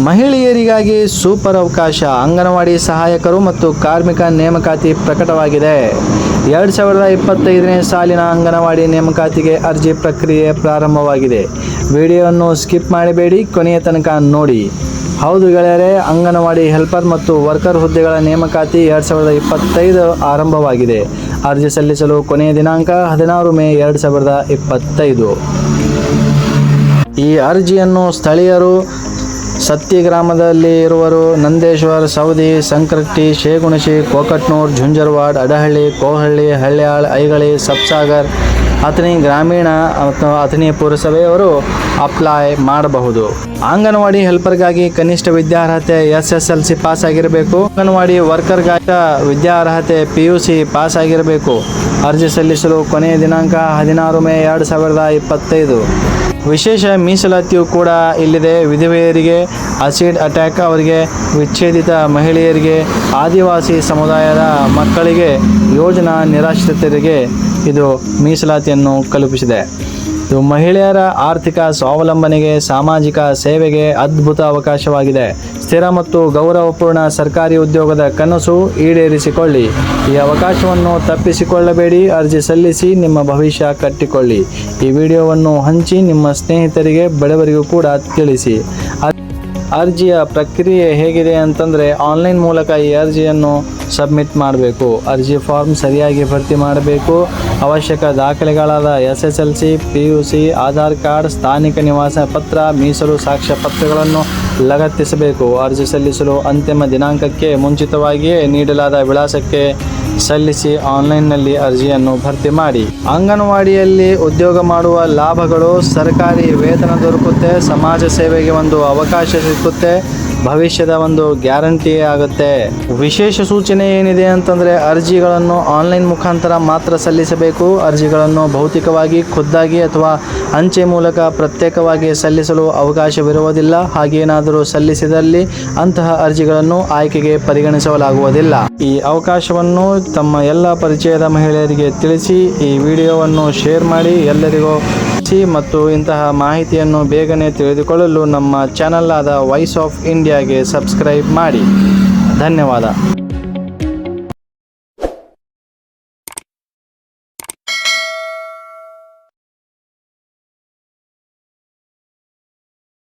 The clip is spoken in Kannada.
ಮಹಿಳೆಯರಿಗಾಗಿ ಸೂಪರ್ ಅವಕಾಶ. ಅಂಗನವಾಡಿ ಸಹಾಯಕರು ಮತ್ತು ಕಾರ್ಮಿಕ ನೇಮಕಾತಿ ಪ್ರಕಟವಾಗಿದೆ. ಎರಡು ಸಾವಿರದ ಇಪ್ಪತ್ತೈದನೇ ಸಾಲಿನ ಅಂಗನವಾಡಿ ನೇಮಕಾತಿಗೆ ಅರ್ಜಿ ಪ್ರಕ್ರಿಯೆ ಪ್ರಾರಂಭವಾಗಿದೆ. ವಿಡಿಯೋವನ್ನು ಸ್ಕಿಪ್ ಮಾಡಬೇಡಿ, ಕೊನೆಯ ತನಕ ನೋಡಿ. ಹೌದು ಗೆಳೆಯರೆ, ಅಂಗನವಾಡಿ ಹೆಲ್ಪರ್ ಮತ್ತು ವರ್ಕರ್ ಹುದ್ದೆಗಳ ನೇಮಕಾತಿ ಎರಡು ಸಾವಿರದ ಇಪ್ಪತ್ತೈದು ಆರಂಭವಾಗಿದೆ. ಅರ್ಜಿ ಸಲ್ಲಿಸಲು ಕೊನೆಯ ದಿನಾಂಕ ಹದಿನಾರು ಮೇ ಎರಡು ಸಾವಿರದ ಇಪ್ಪತ್ತೈದು. ಈ ಅರ್ಜಿಯನ್ನು ಸ್ಥಳೀಯರು ಸತ್ತಿ ಗ್ರಾಮದಲ್ಲಿ ಇರುವರು ನಂದೇಶ್ವರ್ ಸೌದಿ ಸಂಕ್ರಟ್ಟಿ, ಶೇಗುಣಶಿ, ಕೋಕಟ್ನೂರ್ ಝುಂಜರ್ವಾಡ್ ಅಡಹಳ್ಳಿ, ಕೋಹಳ್ಳಿ ಹಳ್ಳಿಯಾಳ್ ಐಗಳಿ ಸಬ್ಸಾಗರ್ ಅಥಣಿ ಗ್ರಾಮೀಣ ಮತ್ತು ಅಥಣಿ ಪುರಸಭೆಯವರು ಅಪ್ಲೈ ಮಾಡಬಹುದು. ಅಂಗನವಾಡಿ ಹೆಲ್ಪರ್ಗಾಗಿ ಕನಿಷ್ಠ ವಿದ್ಯಾರ್ಹತೆ S S L C pass ಆಗಿರಬೇಕು ಅಂಗನವಾಡಿ ವರ್ಕರ್ಗಾಗಿ ವಿದ್ಯಾರ್ಹತೆ ಪಿ ಯು ಸಿ ಪಾಸ್ ಆಗಿರಬೇಕು ಅರ್ಜಿ ಸಲ್ಲಿಸಲು ಕೊನೆಯ ದಿನಾಂಕ ಹದಿನಾರು ಮೇ ಎರಡು ಸಾವಿರದ ಇಪ್ಪತ್ತೈದು. ವಿಶೇಷ ಮೀಸಲಾತಿಯು ಕೂಡ ಇಲ್ಲಿದೆ. ವಿಧವೆಯರಿಗೆ ಅಸಿಡ್ ಅಟ್ಯಾಕ್, ಅವರಿಗೆ ವಿಚ್ಛೇದಿತ ಮಹಿಳೆಯರಿಗೆ, ಆದಿವಾಸಿ ಸಮುದಾಯದ ಮಕ್ಕಳಿಗೆ ಯೋಜನಾ ನಿರಾಶ್ರಿತರಿಗೆ ಇದು ಮೀಸಲಾತಿಯನ್ನು ಕಲ್ಪಿಸಿದೆ. ಮಹಿಳೆಯರ ಆರ್ಥಿಕ ಸ್ವಾವಲಂಬನೆಗೆ, ಸಾಮಾಜಿಕ ಸೇವೆಗೆ ಅದ್ಭುತ ಅವಕಾಶವಾಗಿದೆ. ಸ್ಥಿರ ಮತ್ತು ಗೌರವಪೂರ್ಣ ಸರ್ಕಾರಿ ಉದ್ಯೋಗದ ಕನಸು ಈಡೇರಿಸಿಕೊಳ್ಳಿ. ಈ ಅವಕಾಶವನ್ನು ತಪ್ಪಿಸಿಕೊಳ್ಳಬೇಡಿ. ಅರ್ಜಿ ಸಲ್ಲಿಸಿ ನಿಮ್ಮ ಭವಿಷ್ಯ ಕಟ್ಟಿಕೊಳ್ಳಿ. ಈ ವಿಡಿಯೋವನ್ನು ಹಂಚಿ ನಿಮ್ಮ ಸ್ನೇಹಿತರಿಗೆ, ಬಡವರಿಗೂ ಕೂಡ ತಿಳಿಸಿ. ಅರ್ಜಿಯ ಪ್ರಕ್ರಿಯೆ ಹೇಗಿದೆ ಅಂತಂದರೆ ಆನ್ಲೈನ್ ಮೂಲಕ ಈ ಅರ್ಜಿಯನ್ನು ಸಬ್ಮಿಟ್ ಮಾಡಬೇಕು. ಅರ್ಜಿ ಫಾರ್ಮ್ ಸರಿಯಾಗಿ ಭರ್ತಿ ಮಾಡಬೇಕು. ಅವಶ್ಯಕ ದಾಖಲೆಗಳಾದ S S L C P U C Aadhaar card ಸ್ಥಾನಿಕ ನಿವಾಸ ಪತ್ರ, ಮೀಸಲು ಸಾಕ್ಷ್ಯ ಪತ್ರಗಳನ್ನು ಲಗತ್ತಿಸಬೇಕು. ಅರ್ಜಿ ಸಲ್ಲಿಸಲು ಅಂತಿಮ ದಿನಾಂಕಕ್ಕೆ ಮುಂಚಿತವಾಗಿಯೇ ನೀಡಲಾದ ವಿಳಾಸಕ್ಕೆ ಸಲ್ಲಿಸಿ ಆನ್ಲೈನ್ನಲ್ಲಿ ಅರ್ಜಿಯನ್ನು ಭರ್ತಿ ಮಾಡಿ. ಅಂಗನವಾಡಿಯಲ್ಲಿ ಉದ್ಯೋಗ ಮಾಡುವ ಲಾಭಗಳು ಸರ್ಕಾರಿ ವೇತನ ದೊರಕುತ್ತೆ, ಸಮಾಜ ಸೇವೆಗೆ ಒಂದು ಅವಕಾಶ ಸಿಕ್ಕುತ್ತೆ. ಭವಿಷ್ಯದ ಒಂದು ಗ್ಯಾರಂಟಿ ಆಗುತ್ತೆ. ವಿಶೇಷ ಸೂಚನೆ ಏನಿದೆ ಅಂತಂದರೆ ಅರ್ಜಿಗಳನ್ನು ಆನ್ಲೈನ್ ಮುಖಾಂತರ ಮಾತ್ರ ಸಲ್ಲಿಸಬೇಕು. ಅರ್ಜಿಗಳನ್ನು ಭೌತಿಕವಾಗಿ ಖುದ್ದಾಗಿ ಅಥವಾ ಅಂಚೆ ಮೂಲಕ ಪ್ರತ್ಯೇಕವಾಗಿ ಸಲ್ಲಿಸಲು ಅವಕಾಶವಿರುವುದಿಲ್ಲ. ಹಾಗೇನಾದರೂ ಸಲ್ಲಿಸಿದಲ್ಲಿ ಅಂತಹ ಅರ್ಜಿಗಳನ್ನು ಆಯ್ಕೆಗೆ ಪರಿಗಣಿಸಲಾಗುವುದಿಲ್ಲ. ಈ ಅವಕಾಶವನ್ನು ತಮ್ಮ ಎಲ್ಲ ಪರಿಚಯದ ಮಹಿಳೆಯರಿಗೆ ತಿಳಿಸಿ, ಈ ವಿಡಿಯೋವನ್ನು ಶೇರ್ ಮಾಡಿ, ಎಲ್ಲರಿಗೂ ತಿಳಿಸಿ ಮತ್ತು ಇಂತಹ ಮಾಹಿತಿಯನ್ನು ಬೇಗನೆ ತಿಳಿದುಕೊಳ್ಳಲು ನಮ್ಮ ಚಾನಲ್ ಆದ ವಾಯ್ಸ್ ಆಫ್ ಇಂಡಿಯಾಗೆ ಸಬ್ಸ್ಕ್ರೈಬ್ ಮಾಡಿ. ಧನ್ಯವಾದ.